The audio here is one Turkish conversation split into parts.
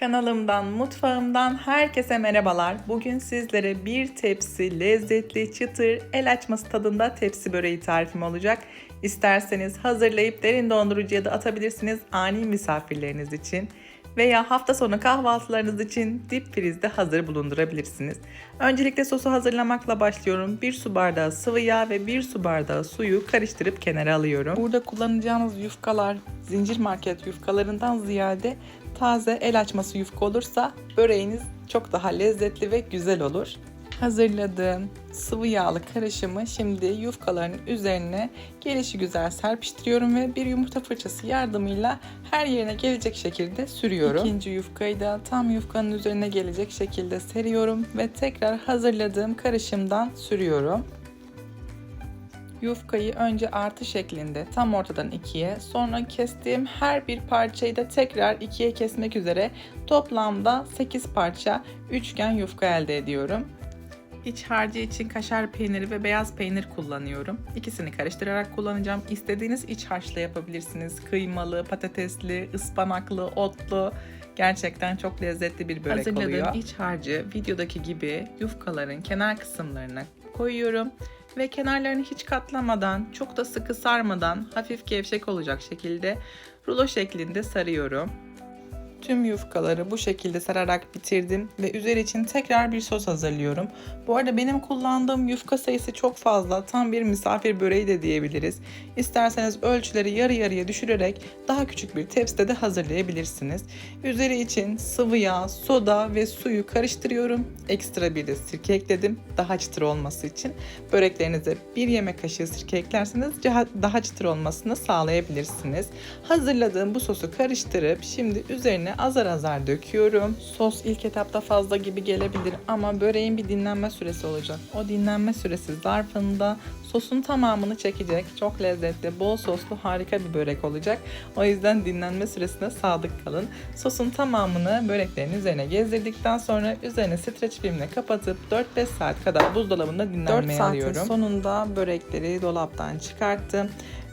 Kanalımdan, mutfağımdan herkese merhabalar. Bugün sizlere bir tepsi lezzetli, çıtır, el açması tadında tepsi böreği tarifim olacak. İsterseniz hazırlayıp derin dondurucuya da atabilirsiniz ani misafirleriniz için. Veya hafta sonu kahvaltılarınız için dip frizde hazır bulundurabilirsiniz. Öncelikle sosu hazırlamakla başlıyorum. 1 su bardağı sıvı yağ ve 1 su bardağı suyu karıştırıp kenara alıyorum. Burada kullanacağınız yufkalar zincir market yufkalarından ziyade taze el açması yufka olursa böreğiniz çok daha lezzetli ve güzel olur. Hazırladığım sıvı yağlı karışımı şimdi yufkaların üzerine gelişi güzel serpiştiriyorum ve bir yumurta fırçası yardımıyla her yerine gelecek şekilde sürüyorum. İkinci yufkayı da tam yufkanın üzerine gelecek şekilde seriyorum ve tekrar hazırladığım karışımdan sürüyorum. Yufkayı önce artı şeklinde tam ortadan ikiye, sonra kestiğim her bir parçayı da tekrar ikiye kesmek üzere toplamda 8 parça üçgen yufka elde ediyorum. İç harcı için kaşar peyniri ve beyaz peynir kullanıyorum. İkisini karıştırarak kullanacağım. İstediğiniz iç harçla yapabilirsiniz. Kıymalı, patatesli, ıspanaklı, otlu. Gerçekten çok lezzetli bir börek Hazırladığım oluyor. iç harcı videodaki gibi yufkaların kenar kısımlarına koyuyorum ve kenarlarını hiç katlamadan, çok da sıkı sarmadan hafif gevşek olacak şekilde rulo şeklinde sarıyorum. Tüm yufkaları bu şekilde sararak bitirdim ve üzeri için tekrar bir sos hazırlıyorum. Bu arada benim kullandığım yufka sayısı çok fazla. Tam bir misafir böreği de diyebiliriz. İsterseniz ölçüleri yarı yarıya düşürerek daha küçük bir tepside de hazırlayabilirsiniz. Üzeri için sıvı yağ, soda ve suyu karıştırıyorum. Ekstra bir de sirke ekledim daha çıtır olması için. Böreklerinize bir yemek kaşığı sirke eklerseniz daha çıtır olmasını sağlayabilirsiniz. Hazırladığım bu sosu karıştırıp şimdi üzerine azar azar döküyorum. Sos ilk etapta fazla gibi gelebilir ama böreğin bir dinlenme süresi olacak. O dinlenme süresi zarfında sosun tamamını çekecek. Çok lezzetli, bol soslu harika bir börek olacak. O yüzden dinlenme süresine sadık kalın. Sosun tamamını böreklerin üzerine gezdirdikten sonra üzerine streç filmle kapatıp 4-5 saat kadar buzdolabında dinlenmeye 4 alıyorum. 4 saatin sonunda börekleri dolaptan çıkarttım.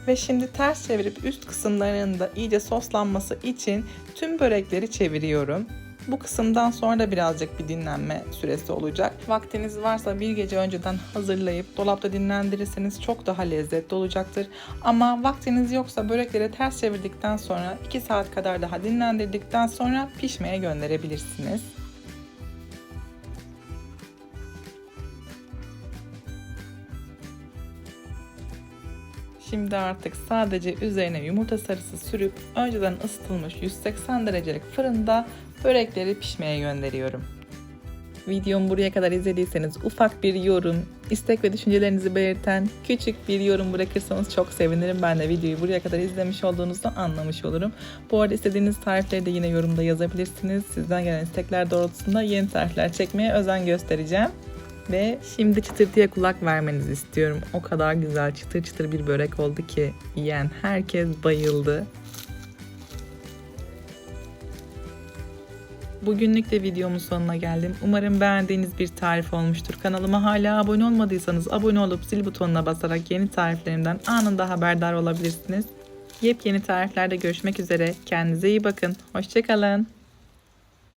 Ve şimdi ters çevirip üst kısımlarının da iyice soslanması için tüm börekleri çeviriyorum. Bu kısımdan sonra da birazcık bir dinlenme süresi olacak. Vaktiniz varsa bir gece önceden hazırlayıp dolapta dinlendirirseniz çok daha lezzetli olacaktır. Ama vaktiniz yoksa börekleri ters çevirdikten sonra 2 saat kadar daha dinlendirdikten sonra pişmeye gönderebilirsiniz. Şimdi artık sadece üzerine yumurta sarısı sürüp önceden ısıtılmış 180 derecelik fırında börekleri pişmeye gönderiyorum. Videomu buraya kadar izlediyseniz ufak bir yorum, istek ve düşüncelerinizi belirten küçük bir yorum bırakırsanız çok sevinirim. Ben de videoyu buraya kadar izlemiş olduğunuzu anlamış olurum. Bu arada istediğiniz tarifleri de yine yorumda yazabilirsiniz. Sizden gelen istekler doğrultusunda yeni tarifler çekmeye özen göstereceğim. Ve şimdi çıtırtıya kulak vermenizi istiyorum. O kadar güzel çıtır çıtır bir börek oldu ki yiyen herkes bayıldı. Bugünlük de videomun sonuna geldim. Umarım beğendiğiniz bir tarif olmuştur. Kanalıma hala abone olmadıysanız abone olup zil butonuna basarak yeni tariflerimden anında haberdar olabilirsiniz. Yepyeni tariflerde görüşmek üzere. Kendinize iyi bakın. Hoşçakalın.